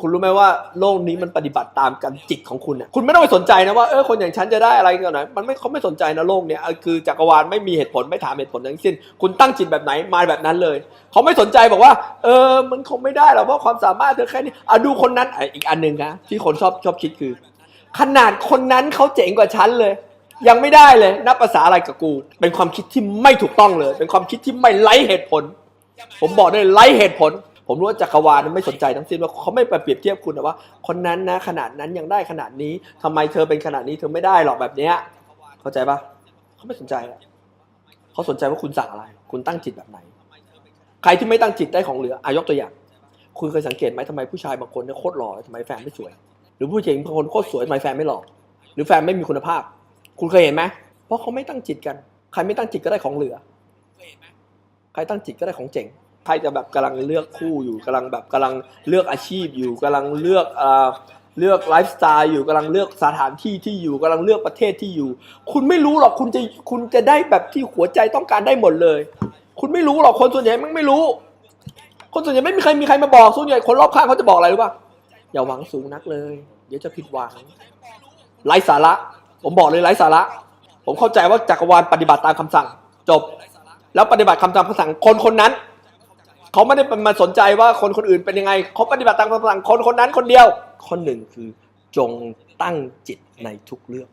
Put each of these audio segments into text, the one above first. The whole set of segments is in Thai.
คุณรู้ไหมว่าโลกนี้มันปฏิบัติตามกันจิตของคุณเนี่ยคุณไม่ต้องไปสนใจนะว่าเออคนอย่างฉันจะได้อะไรกันหน่อยมันไม่เขาไม่สนใจนะโลกเนี้ยคือจักรวาลไม่มีเหตุผลไม่ถามเหตุผลทั้งสิ้น คุณตั้งจิตแบบไหนมาแบบนั้นเลย เขาไม่สนใจบอกว่า เออมันคงไม่ได้หรอกเพราะความสามารถเธอแค่นี้อะดูคนนั้นอีกอันหนึ่งนะที่คนชอบชอบคิดคือ ขนาดคนนั้นเขาเจ๋งกว่าฉันเลยยังไม่ได้เลยนับภาษาอะไรกับกู เป็นความคิดที่ไม่ถูกต้องเลย เป็นความคิดที่ไม่ไร้เหตุผล ผมบอกได้เลยไร้เหตุผล ผมรู้ว่าจักรวาลไม่สนใจทั้งสิ้นว่าเขาไม่ไปเปรียบเทียบคุณนะว่า คนนั้นนะขนาดนั้นยังได้ขนาดนี้ทำไมเธอเป็นขนาดนี้เธอไม่ได้หรอกแบบเนี้ยเข้าใจปะเขาไม่สนใจเขาสนใจว่าคุณสั่งอะไร คุณตั้งจิตแบบไหน ใครที่ไม่ตั้งจิตได้ของเหลืออายกตัวอย่าง คุณเคยสังเกตไหมทำไมผู้ชายบางคนเนี่ยโคตรหล่อทำไมแฟนไม่สวย หรือผู้หญิงบางคนโคตรสวยทำไมแฟนไม่หล่อหรือแฟนไม่มีคุณภาพ คุณเคยเห็นไหมเพราะเขาไม่ตั้งจิตกัน ใครไม่ตั้งจิตก็ได้ของเหลือใครตั้งจิตก็ได้ของเจ๋ง ใครจะแบบกำลังเลือกคู่อยู่กำลังแบบกำลังเลือกอาชีพอยู่กำลังเลือกเอ่อเลือกไลฟ์สไตล์อยู่กำลังเลือกสถานที่ที่อยู่กำลังเลือกประเทศที่อยู่ คุณไม่รู้หรอกคุณจะคุณจะได้แบบที่หัวใจต้องการได้หมดเลย คุณไม่รู้หรอกคนส่วนใหญ่มันไม่รู้ คนส่วนใหญ่ไม่มีใครมีใครมาบอกส่วนใหญ่คนรอบข้างเขาจะบอกอะไรรู้ป่ะอย่าหวังสูงนักเลย เดี๋ยวจะผิดหวังไร้สาระ ผมบอกเลยไร้สาระ ผมเข้าใจว่าจักรวาลปฏิบัติตามคำสั่ง จบ แล้วปฏิบัติคำตามคำสั่งคนคนนั้น เขาไม่ได้มาสนใจว่าคนคนอื่นเป็นยังไงเขาปฏิบัติตามคำสั่งคนคนนั้นคนเดียวคนหนึ่งคือจงตั้งจิตในทุกเรื่อง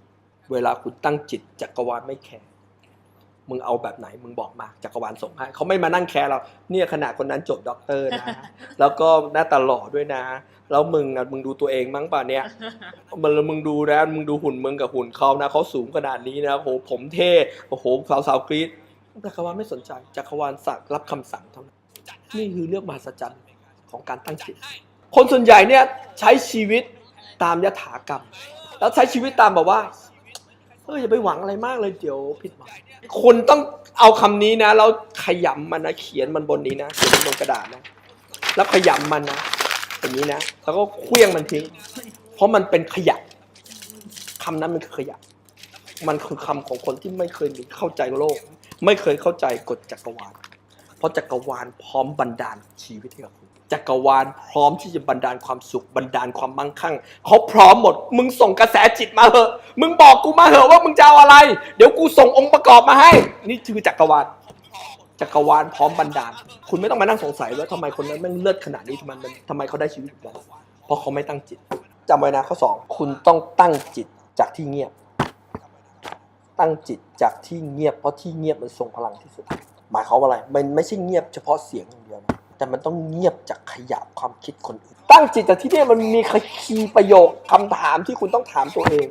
เวลาคุณตั้งจิตจักรวาลไม่แคร์มึงเอาแบบไหนมึงบอกมาจักรวาลส่งให้เขาไม่มานั่งแคร์เรา เนี่ยขนาดคนนั้นจบด็อกเตอร์นะ แล้วก็หน้าตาหล่อด้วยนะ แล้วมึงอะมึงดูตัวเองมั้งป่ะเนี่ยมันมึงดูนะมึงดูหุ่นมึงกับหุ่นเขานะเขาสูงขนาดนี้นะโอ้โหผมเท่โอ้โหสาวสาวๆกรี๊ดจักรวาลไม่สนใจจักรวาลสั่งรับคำสั่งเท่านั้น นี่คือเรื่องมหัศจรรย์ของการตั้งจิต คนส่วนใหญ่เนี่ยใช้ชีวิตตามยถากรรม แล้วใช้ชีวิตตามแบบว่าเอออย่าไปหวังอะไรมากเลยเดี๋ยวผิดหวังคุณต้องเอาคำนี้นะแล้วขยำมันนะเขียนมันบนนี้นะเขียนบนกระดาษนะ แล้วขยำมันนะอย่างนี้นะ แล้วก็เคลี้ยงมันทิ้ง เพราะมันเป็นขยะคำนั้นมันคือขยะ มันคือคำของคนที่ไม่เคยเข้าใจโลก ไม่เคยเข้าใจกฎจักรวาล เพราะจักรวาลพร้อมบันดาลชีวิตให้กับคุณจักรวาลพร้อมที่จะบันดาลความสุขบันดาลความมั่งคั่งเขาพร้อมหมด มึงส่งกระแสจิตมาเหอะ มึงบอกกูมาเหอะว่ามึงจะเอาอะไร เดี๋ยวกูส่งองค์ประกอบมาให้ นี่คือจักรวาลจักรวาลพร้อมบันดาล คุณไม่ต้องมานั่งสงสัยว่าทำไมคนนั้นแม่งเลิศขนาดนี้ทำไมมันทำไมเขาได้ชีวิตแบบนั้นเพราะเขาไม่ตั้งจิตจำไว้นะข้อสองคุณต้องตั้งจิตจากที่เงียบ ตั้งจิตจากที่เงียบเพราะที่เงียบมันทรงพลังที่สุด หมายความว่าอะไร มันไม่ใช่เงียบเฉพาะเสียงอย่างเดียวนะแต่มันต้องเงียบจากขยะความคิดคนอื่น ตั้งจิตจากที่เนี่ยมันมีคีย์ประโยคคำถามที่คุณต้องถามตัวเอง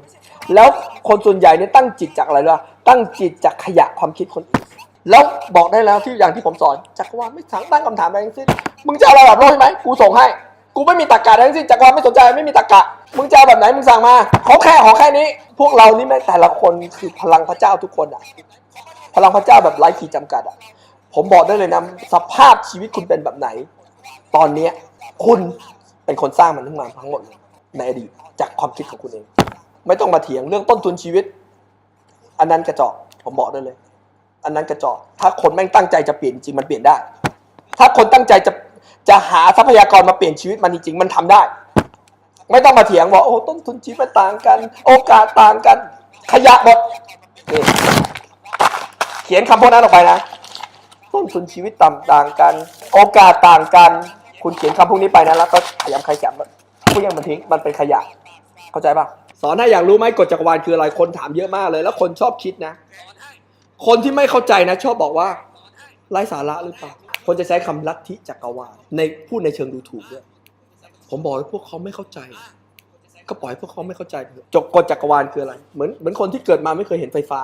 แล้วคนส่วนใหญ่เนี่ยตั้งจิตจากอะไรล่ะตั้งจิตจากขยะความคิดคนอื่น แล้วบอกได้แล้วที่อย่างที่ผมสอนจักรวาลไม่สั่งตั้งคำถามอะไรทั้งสิ้น มึงจะเอาระดับโลกใช่ไหมกูส่งให้ กูไม่มีตรรกะอะไรทั้งสิ้นจักรวาลไม่สนใจไม่มีตรรกะ มึงจะเอาแบบไหนมึงสั่งมา ขอแค่ขอแค่นี้ พวกเรานี่แม่แต่ละคนคือพลังพระเจ้าทุกคนอะ พลังพระเจ้าแบบไร้ขีดจำกัดอะผมบอกได้เลยนะสภาพชีวิตคุณเป็นแบบไหน ตอนเนี้ยคุณเป็นคนสร้างมันขึ้นมาทั้งหมดเลยในอดีตจากความคิดของคุณเอง ไม่ต้องมาเถียงเรื่องต้นทุนชีวิต อันนั้นกระจอกผมบอกได้เลย อันนั้นกระจอกถ้าคนแม่งตั้งใจจะเปลี่ยนจริงมันเปลี่ยนได้ ถ้าคนตั้งใจจะจะหาทรัพยากรมาเปลี่ยนชีวิตมันจริงๆมันทำได้ ไม่ต้องมาเถียงว่าโอ้ต้นทุนชีวิตต่างกัน โอกาสต่างกัน ขยะหมดนี่ เขียนคำพวกนั้นออกไปนะต้นทุนชีวิตต่ำต่างกัน โอกาสต่างกัน คุณเขียนคำพวกนี้ไปนะแล้วก็ขยำขยำมันพวกยังมันทิ้งมันเป็นขยะ เข้าใจปะสอนถ้าอยากรู้ไหมกฎจักรวาลคืออะไรคนถามเยอะมากเลย แล้วคนชอบคิดนะ คนที่ไม่เข้าใจนะ ชอบบอกว่าไร้สาระหรือเปล่าคนจะใช้คำลัทธิจักรวาลในพูดในเชิงดูถูกด้วยผมบอกให้พวกเขาไม่เข้าใจ ก็ปล่อยพวกเขาไม่เข้าใจจกกฎจักรวาลคืออะไร เหมือนเหมือนคนที่เกิดมาไม่เคยเห็นไฟฟ้า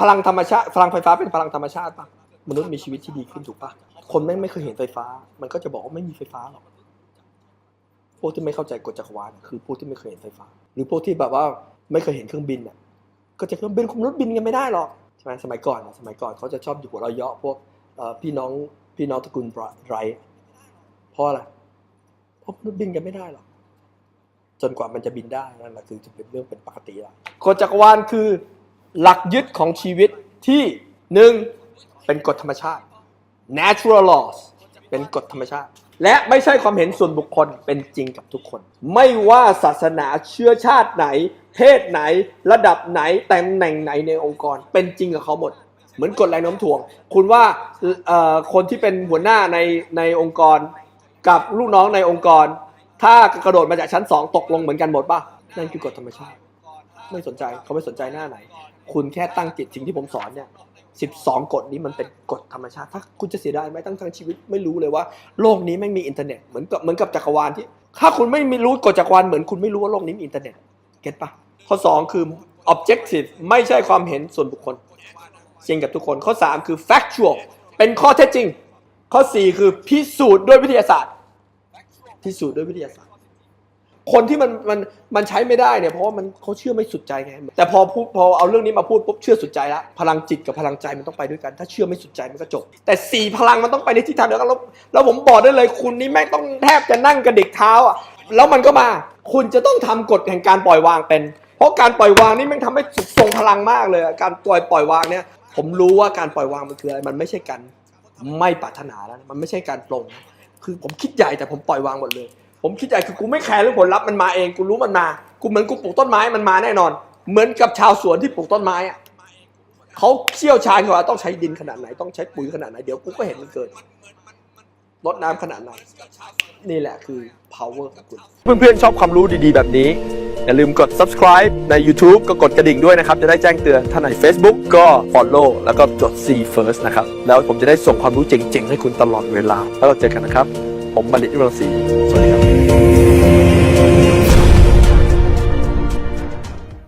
พลังธรรมชาติพลังไฟฟ้าเป็นพลังธรรมชาติปะมนุษย์มีชีวิตที่ดีขึ้นถูกปะคนแม่งไม่เคยเห็นไฟฟ้า มันก็จะบอกว่าไม่มีไฟฟ้าหรอกพวกที่ไม่เข้าใจกฎจักรวาลคือพวกที่ไม่เคยเห็นไฟฟ้า หรือพวกที่แบบว่าไม่เคยเห็นเครื่องบินอะก็จะเครื่องบินมนุษย์บินกันไม่ได้หรอกใช่ไหมสมัยก่อนสมัยก่อนเขาจะชอบอยู่หัวเราะเยาะพวกพี่น้องพี่น้องตระกูลไรเพราะอะไรเพราะมนุษย์บินกันไม่ได้หรอกจนกว่ามันจะบินได้นั่นแหละคือจะเป็นเรื่องเป็นปกติแล้วกฎจักรวาลคือ หลักยึดของชีวิตที่หนึ่งเป็นกฎธรรมชาติ natural laws เป็นกฎธรรมชาติ และไม่ใช่ความเห็นส่วนบุคคลเป็นจริงกับทุกคน ไม่ว่าศาสนาเชื้อชาติไหน เพศไหน ระดับไหนตำแหน่งไหนในองค์กร เป็นจริงกับเขาหมด เหมือนกฎแรงโน้มถ่วง คุณว่าคนที่เป็นหัวหน้าในในองค์กร กับลูกน้องในองค์กร ถ้ากระโดดมาจากชั้นสองตกลงเหมือนกันหมดป่ะนั่นคือกฎธรรมชาติ ไม่สนใจเขาไม่สนใจหน้าไหน คุณแค่ตั้งจิตสิ่งที่ผมสอนเนี่ย12กฎนี้มันเป็นกฎธรรมชาติ ถ้าคุณจะเสียดายไหมตั้งทั้งชีวิตไม่รู้เลยว่า โลกนี้ไม่มีอินเทอร์เน็ตเหมือนกับเหมือนกับจักรวาลที่ ถ้าคุณไม่มีรู้กฎจักรวาลเหมือนคุณไม่รู้ว่าโลกนี้มีอินเทอร์เน็ตเก็ตปะข้อ 2 คือ objective ไม่ใช่ความเห็นส่วนบุคคลจริงกับทุกคนข้อ 3 คือ factual เป็นข้อเท็จจริง ข้อ 4 คือพิสูจน์ด้วยวิทยาศาสตร์ พิสูจน์ด้วยวิทยาศาสตร์ คนที่มันมันมันใช้ไม่ได้เนี่ยเพราะว่ามันเขาเชื่อไม่สุดใจไงแต่พอพูดพอเอาเรื่องนี้มาพูดปุ๊บเชื่อสุดใจแล้วพลังจิตกับพลังใจมันต้องไปด้วยกัน ถ้าเชื่อไม่สุดใจมันก็จบ แต่สี่พลังมันต้องไปในทิศทางเดียวกันแล้วแล้วผมบอกได้เลยคุณนี่แม่งต้องแทบจะนั่งกระดิกเท้าอะแล้วมันก็มาคุณจะต้องทำกฎแห่งการปล่อยวางเป็น เพราะการปล่อยวางนี่แม่งทำให้สุดทรงพลังมากเลย การปล่อยปล่อยวางเนี่ยผมรู้ว่าการปล่อยวางมันคืออะไรมันไม่ใช่การไม่ปรารถนาแล้วมันไม่ใช่การปลงคือผมคิดใหญ่แต่ผมปล่อยวางหมดเลย ผมคิดใหญ่คือกูไม่แคร์เรื่องผลลัพธ์มันมาเองกูรู้มันมา กูเหมือนกูปลูกต้นไม้มันมาแน่นอน เหมือนกับชาวสวนที่ปลูกต้นไม้อะเขาเชี่ยวชาญกว่าต้องใช้ดินขนาดไหน ต้องใช้ปุ๋ยขนาดไหนเดี๋ยวกูก็เห็นมันเกิดรดน้ำขนาดไหนนี่แหละคือ power ของคุณ เพื่อนๆชอบความรู้ดีๆ แบบนี้ อย่าลืมกด subscribe ใน YouTube ก็กดกระดิ่งด้วยนะครับ จะได้แจ้งเตือนถ้าใน Facebook ก็ follow แล้วก็จด see first นะครับ แล้วผมจะได้ส่งความรู้เจ๋งๆ ให้คุณตลอดเวลา แล้วเราเจอกันนะครับ ผมบัณฑิตวิรศรีสวัสดีครับ